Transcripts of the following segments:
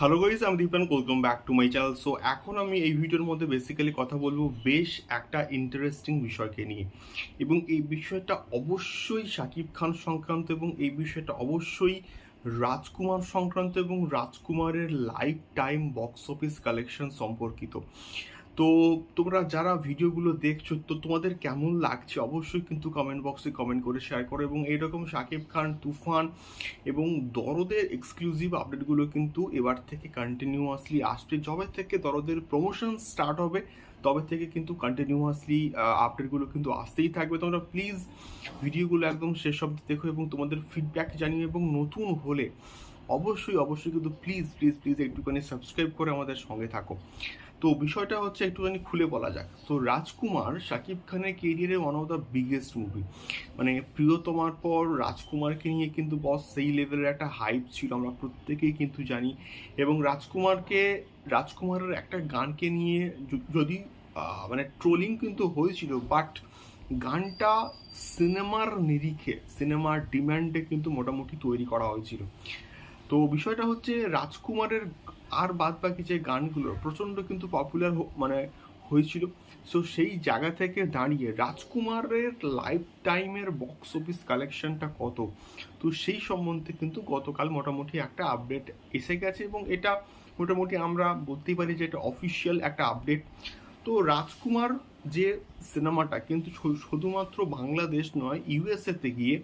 Hello guys আমি Dipan welcome back to my channel so এখন আমি এই ভিডিওর মধ্যে বেসিক্যালি কথা বলব বেশ একটা ইন্টারেস্টিং বিষয়কে নিয়ে। এবং এই বিষয়টা অবশ্যই শাকিব খান সংক্রান্ত এবং এই বিষয়টা অবশ্যই রাজকুমার সংক্রান্ত এবং রাজকুমারের lifetime box office collection সম্পর্কিত। তো তোমরা যারা ভিডিওগুলো দেখছ, তো তোমাদের কেমন লাগছে? অবশ্যই কিন্তু কমেন্ট বক্সে কমেন্ট করে শেয়ার করো এবং এইরকম শাকিব খান, তুফান এবং দরদের এক্সক্লুসিভ আপডেটগুলো কিন্তু এবার থেকে কন্টিনিউয়াসলি আসবে। যবে থেকে দরদের প্রমোশন স্টার্ট হবে, তবে থেকে কিন্তু কন্টিনিউয়াসলি আপডেটগুলো কিন্তু আসতেই থাকবে। তোমরা প্লিজ ভিডিওগুলো একদম শেষ অব্দি দেখো এবং তোমাদের ফিডব্যাক জানিও এবং নতুন হলে অবশ্যই অবশ্যই কিন্তু প্লিজ প্লিজ প্লিজ একটুখানি সাবস্ক্রাইব করে আমাদের সঙ্গে থাকো। তো বিষয়টা হচ্ছে একটুখানি খুলে বলা যাক। তো রাজকুমার শাকিব খানের কেরিয়ারে one of the biggest movie মানে প্রিয়তমার পর রাজকুমারকে নিয়ে কিন্তু বস সেই লেভেলের একটা হাইপ ছিল, আমরা প্রত্যেকেই কিন্তু জানি। এবং রাজকুমারকে, রাজকুমারের একটা গানকে নিয়ে যদি মানে ট্রোলিং কিন্তু হয়েছিল বাট গানটা সিনেমার নিরিখে সিনেমার ডিম্যান্ডে কিন্তু মোটামুটি তৈরি করা হয়েছিল। তো বিষয়টা হচ্ছে রাজকুমারের আর বাদ বাকি যে গানগুলো প্রচণ্ড কিন্তু পপুলার মানে হয়েছিল। সো সেই জায়গা থেকে দাঁড়িয়ে রাজকুমারের লাইফ টাইমের বক্স অফিস কালেকশনটা কত? তো সেই সম্বন্ধে কিন্তু গতকাল মোটামুটি একটা আপডেট এসে গেছে এবং এটা মোটামুটি আমরা বলতেই পারি যে এটা অফিসিয়াল একটা আপডেট তো রাজকুমার যে সিনেমাটা কিন্তু শুধুমাত্র বাংলাদেশ নয় ইউএসএতে গিয়ে,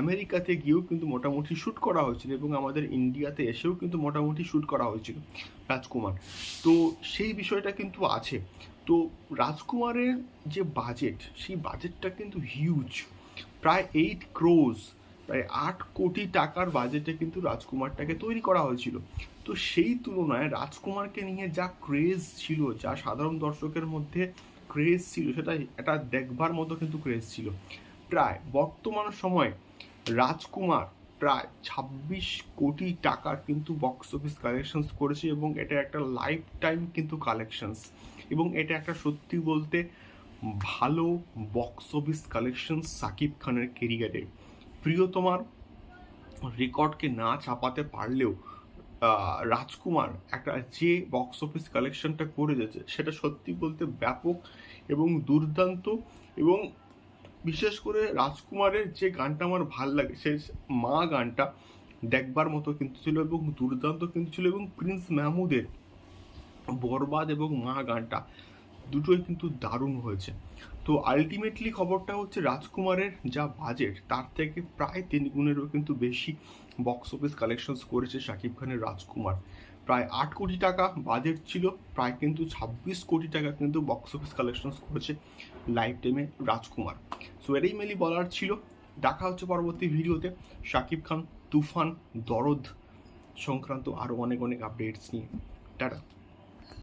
আমেরিকাতে গিয়েও কিন্তু মোটামুটি শ্যুট করা হয়েছিল এবং আমাদের ইন্ডিয়াতে এসেও কিন্তু মোটামুটি শ্যুট করা হয়েছিল রাজকুমার। তো সেই বিষয়টা কিন্তু আছে। তো রাজকুমারের যে বাজেট, সেই বাজেটটা কিন্তু হিউজ। প্রায় এইট ক্রোজ প্রায় আট কোটি টাকার বাজেটে কিন্তু রাজকুমারটাকে তৈরি করা হয়েছিল। তো সেই তুলনায় রাজকুমারকে নিয়ে যা ক্রেজ ছিল, যা সাধারণ দর্শকের মধ্যে ক্রেজ ছিল সেটা এটা দেখবার মতো কিন্তু ক্রেজ ছিল। প্রায় বর্তমান সময়ে রাজকুমার প্রায় ছাব্বিশ কোটি টাকার কিন্তু বক্স অফিস কালেকশনস করেছে এবং এটা একটা লাইফ টাইম কিন্তু কালেকশনস এবং এটা একটা সত্যি বলতে ভালো বক্স অফিস কালেকশন সাকিব খানের কেরিয়ারে প্রিয়তমার রেকর্ডকে না চাপাতে পারলেও রাজকুমার একটা যে বক্স অফিস কালেকশনটা করে যাচ্ছে, সেটা সত্যি বলতে ব্যাপক এবং দুর্দান্ত এবং বিশেষ করে রাজকুমারের যে গানটা আমার ভালো লাগে, সে মা গানটা দেখবার মতো কিন্তু ছিল এবং দুর্দান্ত কিন্তু ছিল এবং প্রিন্স মাহমুদের বরবাদ এবং মা গানটা। দুটোই কিন্তু দারুণ হয়েছে। তো আলটিমেটলি খবরটা হচ্ছে রাজকুমারের যা বাজেট তার থেকে প্রায় তিন গুণেরও কিন্তু বেশি বক্স অফিস কালেকশনস করেছে শাকিব খানের রাজকুমার। প্রায় আট কোটি টাকা বাজেট ছিল, প্রায় কিন্তু ছাব্বিশ কোটি টাকা কিন্তু বক্স অফিস কালেকশনস করেছে লাইফ টাইমে রাজকুমার। সো এটাই মেলি বলার ছিল, দেখা হচ্ছে পরবর্তী ভিডিওতে। শাকিব খান, তুফান, দরদ সংক্রান্ত আরও অনেক অনেক আপডেটস নিয়ে। টাটা।